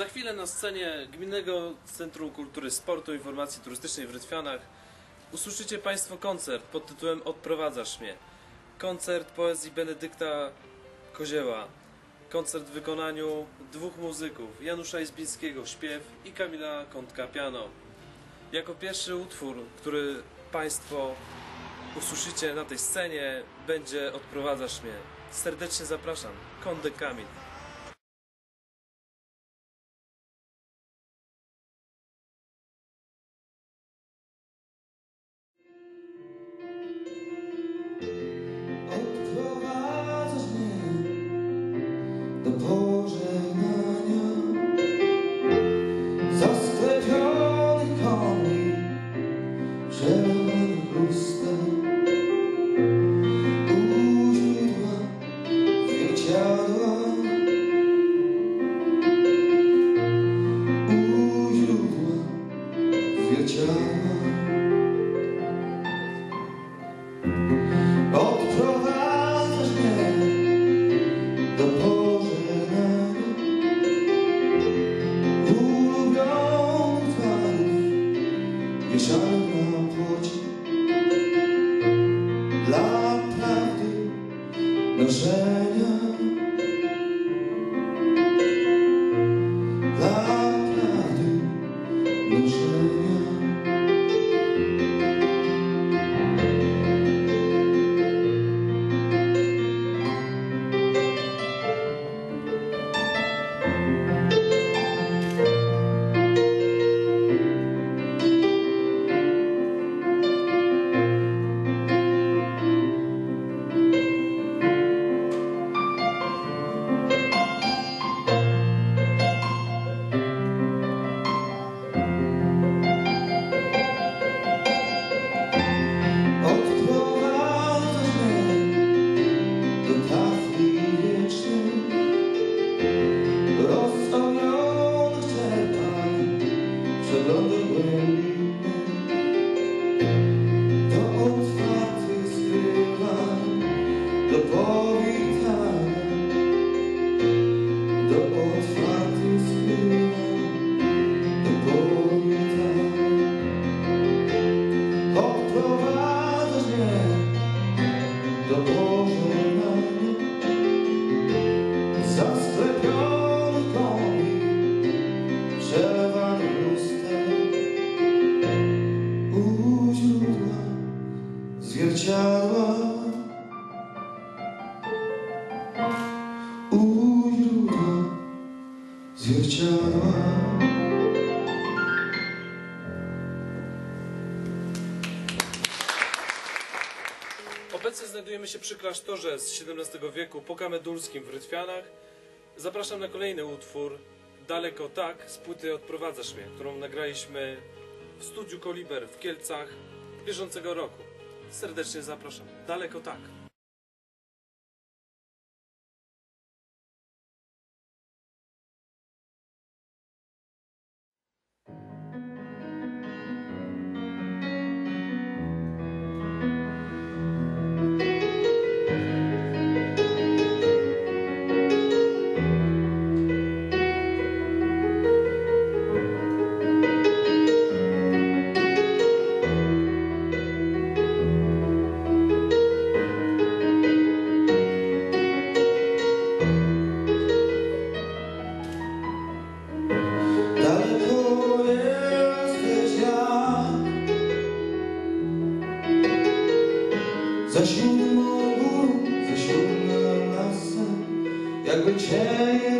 Za chwilę na scenie Gminnego Centrum Kultury Sportu i Informacji Turystycznej w Rytwianach usłyszycie Państwo koncert pod tytułem Odprowadzasz mnie. Koncert poezji Benedykta Kozieła. Koncert w wykonaniu dwóch muzyków, Janusza Izbińskiego śpiew i Kamila Kątka piano. Jako pierwszy utwór, który Państwo usłyszycie na tej scenie, będzie Odprowadzasz mnie. Serdecznie zapraszam, Kądek Kamil. Klasztorze z XVII wieku Pokamedulskim w Rytwianach. Zapraszam na kolejny utwór Daleko tak z płyty Odprowadzasz mnie, którą nagraliśmy w studiu Koliber w Kielcach bieżącego roku. Serdecznie zapraszam. Daleko tak. Зачем Богу, зачем на нас, як вечеря?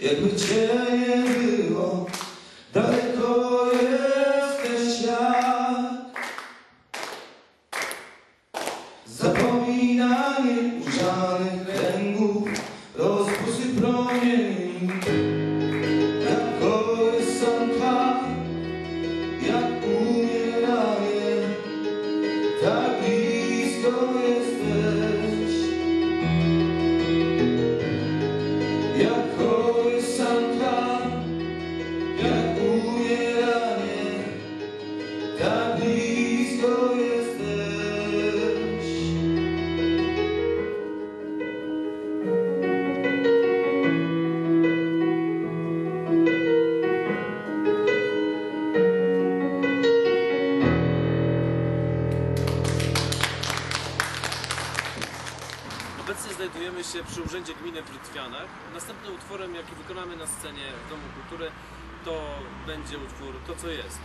Jakby Ciebie było daleko Obecnie znajdujemy się przy Urzędzie Gminy w Lutwianach. Następnym utworem, jaki wykonamy na scenie w Domu Kultury, to będzie utwór To Co Jest.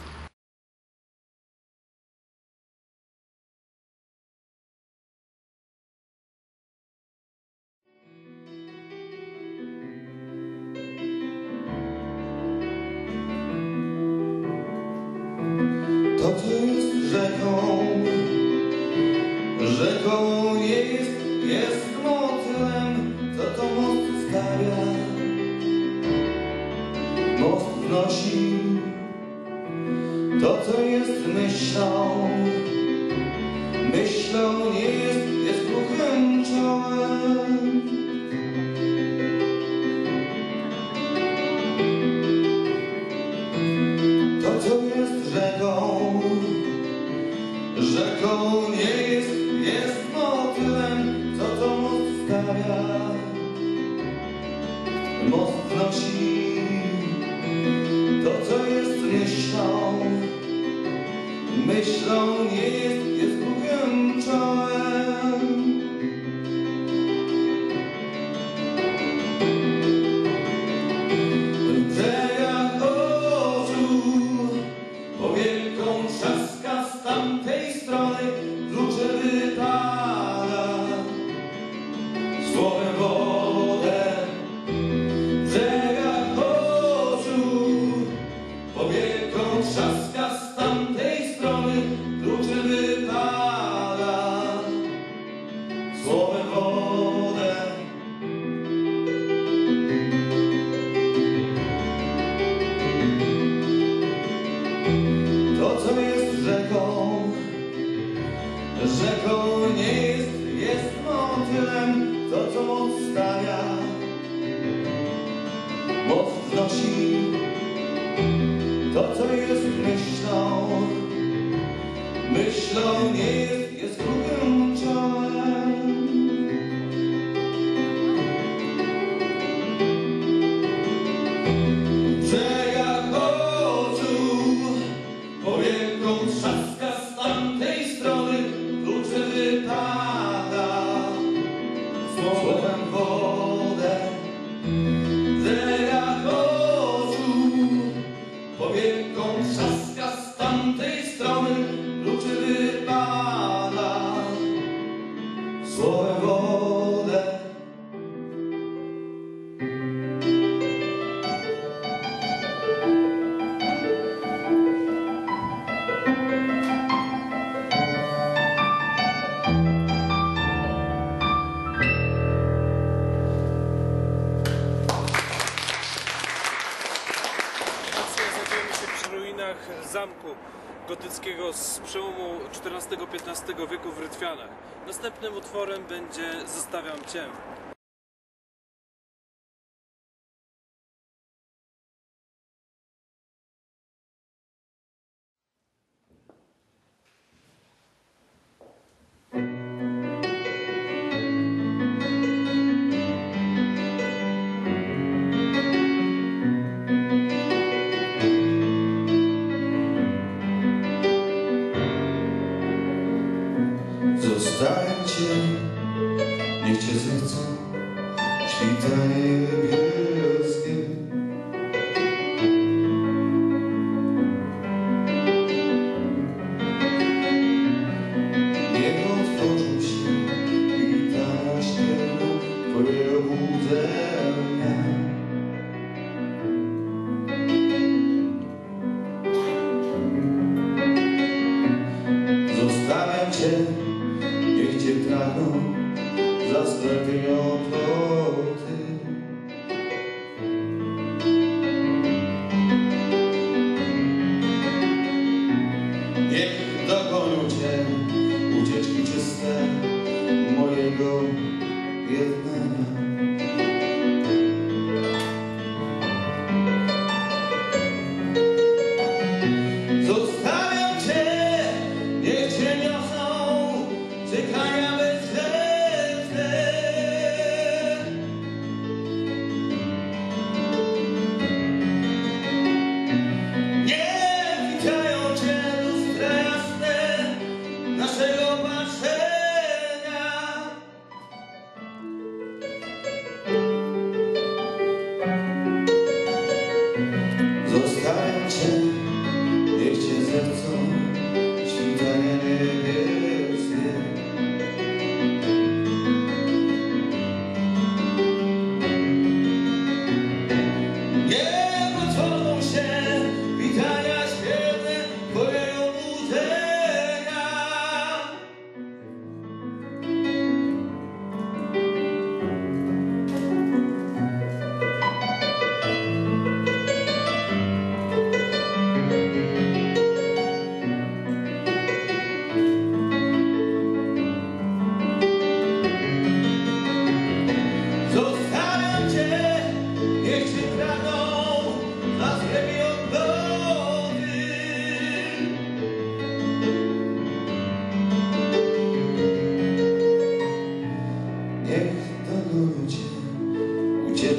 too.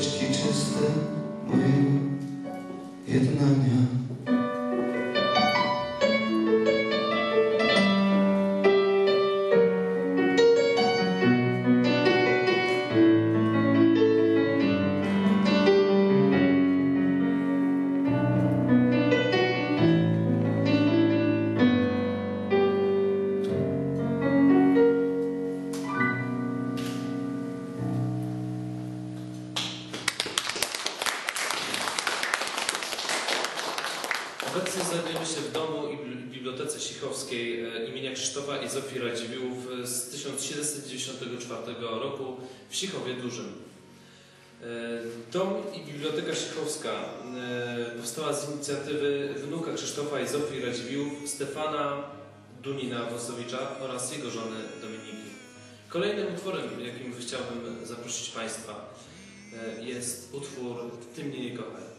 rzeczki czyste mojego jednania. Stefana Dunina Wąsowicza oraz jego żony Dominiki. Kolejnym utworem, jakim chciałbym zaprosić Państwa e, jest utwór Ty mnie nie kochaj.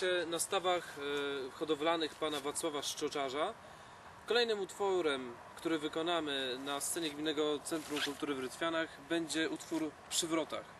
się na stawach e, hodowlanych pana Wacława Szczoczarza. Kolejnym utworem, który wykonamy na scenie Gminnego Centrum Kultury w Rytwianach będzie utwór Przy wrotach.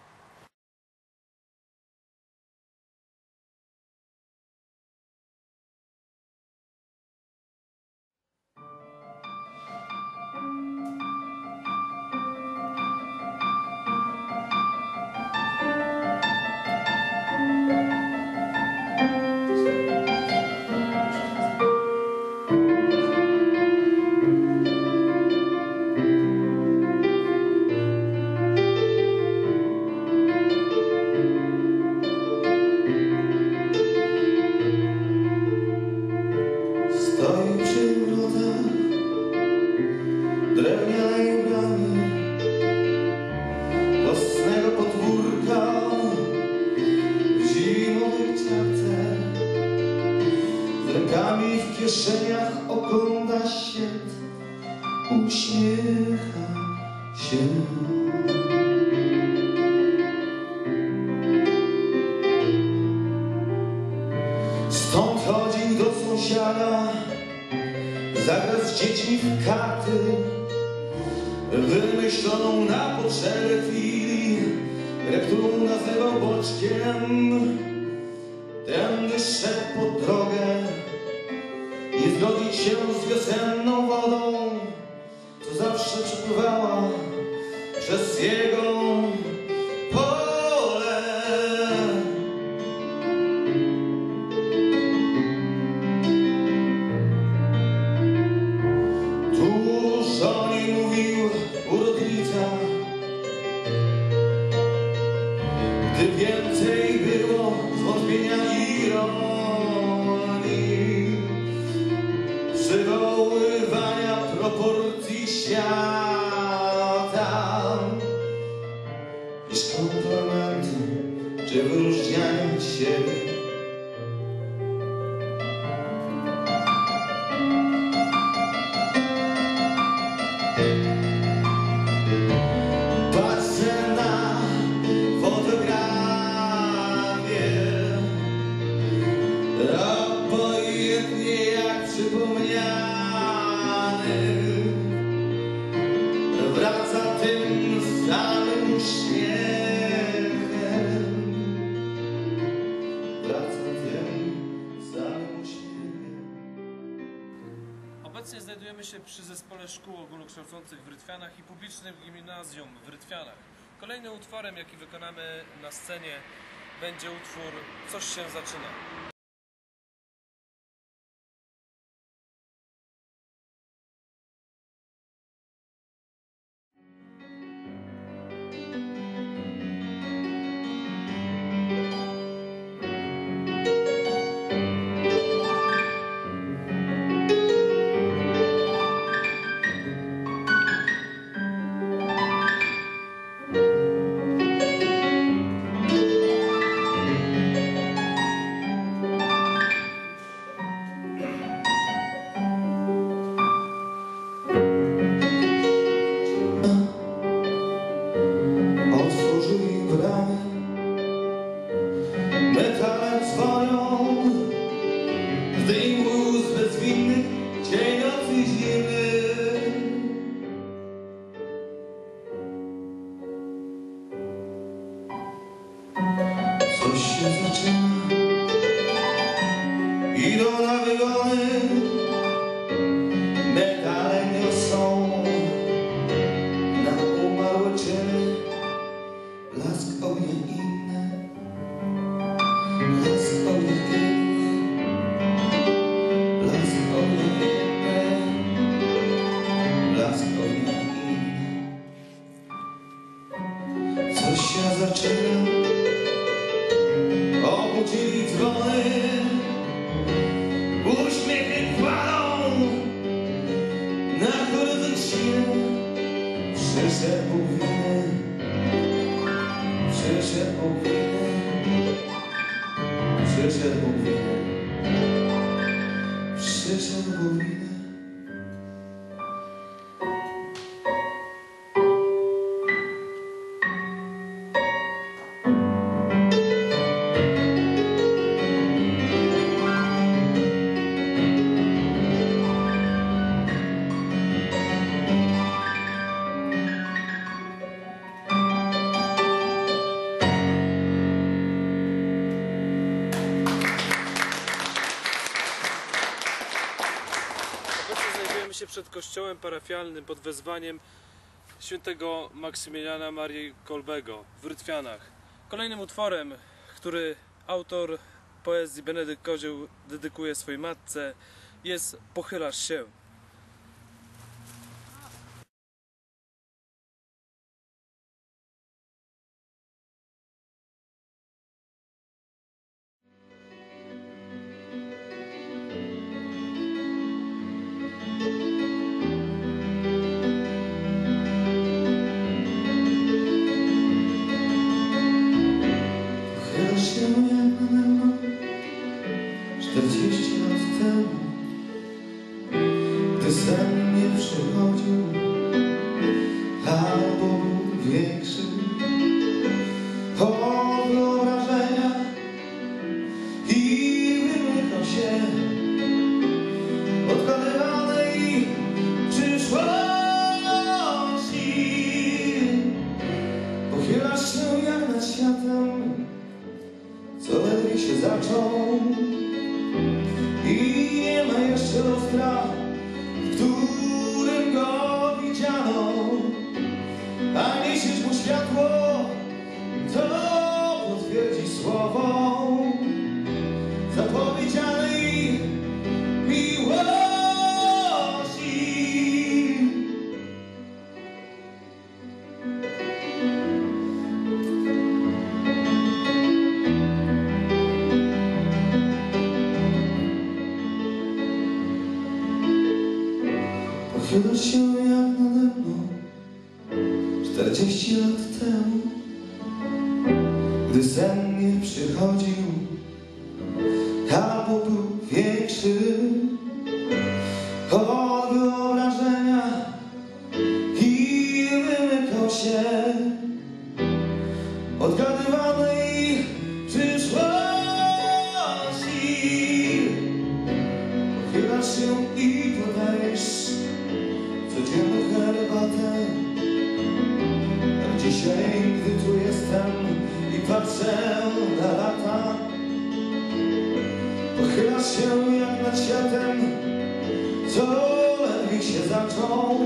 зльоті ще розв'язенну воду. Szkół Ogólnokształcących w Rytwianach i Publicznym Gimnazjum w Rytwianach. Kolejnym utworem, jaki wykonamy na scenie, będzie utwór Coś się zaczyna. Kościołem parafialnym pod wezwaniem świętego Maksymiliana Marii Kolbego w Rytwianach. Kolejnym utworem, który autor poezji Benedykt Kozioł dedykuje swojej matce jest. Pochylasz się Come jestem i patrzę na lata Pochylasz się jak nad światem, co ledwie się zaczął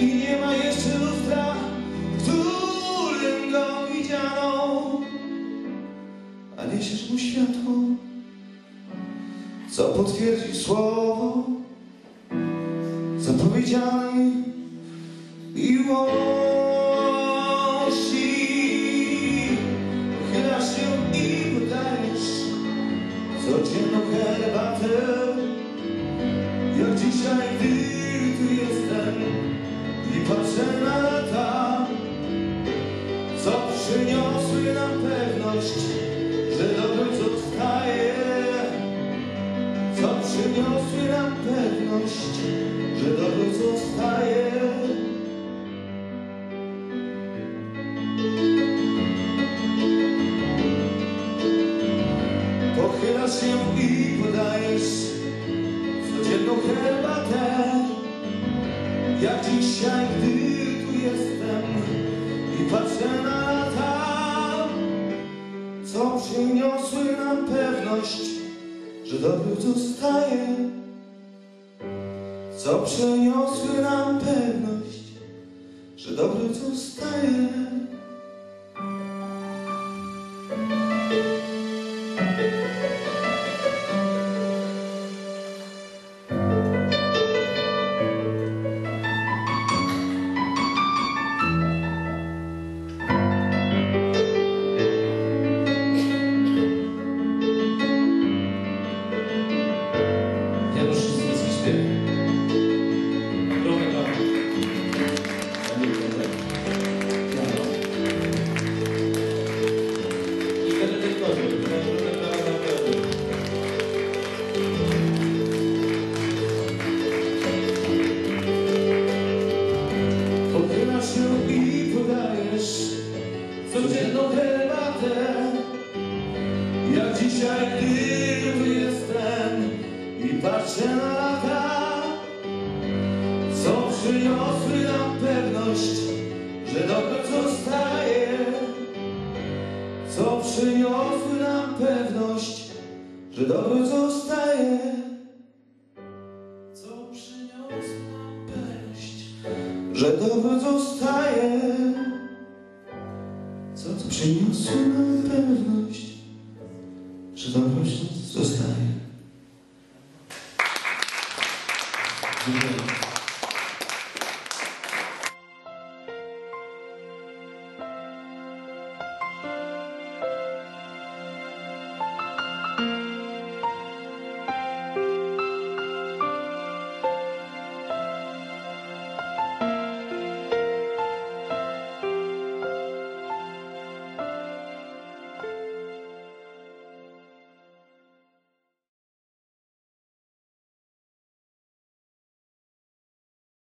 I nie ma jeszcze lustra, w którym go widziano A niesiesz mu światło co potwierdzi słowo zapowiedzianej miłości. Pewność, że dobro zostaje. Pochylasz się i podajesz codzienną herbatę, jak dzisiaj, gdy tu jestem i patrzę na lata, co przyniosły nam pewność, że dobry zostaje, co przyniosły nam pewność, że dobry zostaje. Że dobro zostaje. Co przyniosły nam pewność, że dobro zostaje. Co to przyniosło nam pewność, że dobro zostaje.